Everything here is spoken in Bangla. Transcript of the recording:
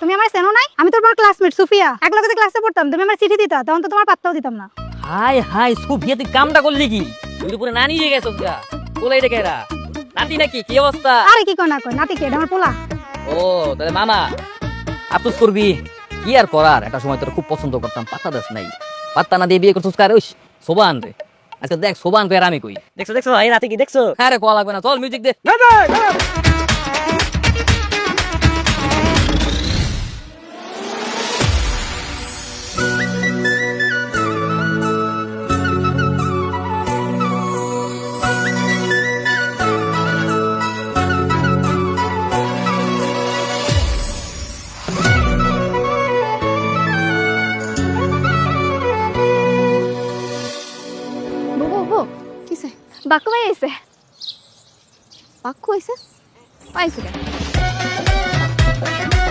তুমি আমার চেনো নাই? আমি তোমার ক্লাসমেট সুফিয়া। এক লগে ক্লাসে পড়তাম তুমি আমার চিঠি দিতা তখন তো তোমার পাত্তাও দিতাম না। হাই হাই সুফিয়া তুই কামটা করলি কি? তুই পুরো নানি হয়ে গেছস গা। কোলাই রে কেরা? নাতি নাকি? কি অবস্থা? আরে কি কয় না নাতি কে? আমার পোলা। ও তাহলে মামা আফসোস করবি? কি আর করার? একটা সময় তোর খুব পছন্দ করতাম পাত্তা দাস নাই। পাত্তা না দিয়ে বিয়ে করছিস কারে? ওই সোবান রে। আজকে দেখ সোবান কই আর আমি কই। দেখছ দেখছ এই রাতে কি দেখছ? আরে কল লাগবে না চল মিউজিক দে। বউ কিসে বাকু ভাই আইছে বাকু আইছে পাইছে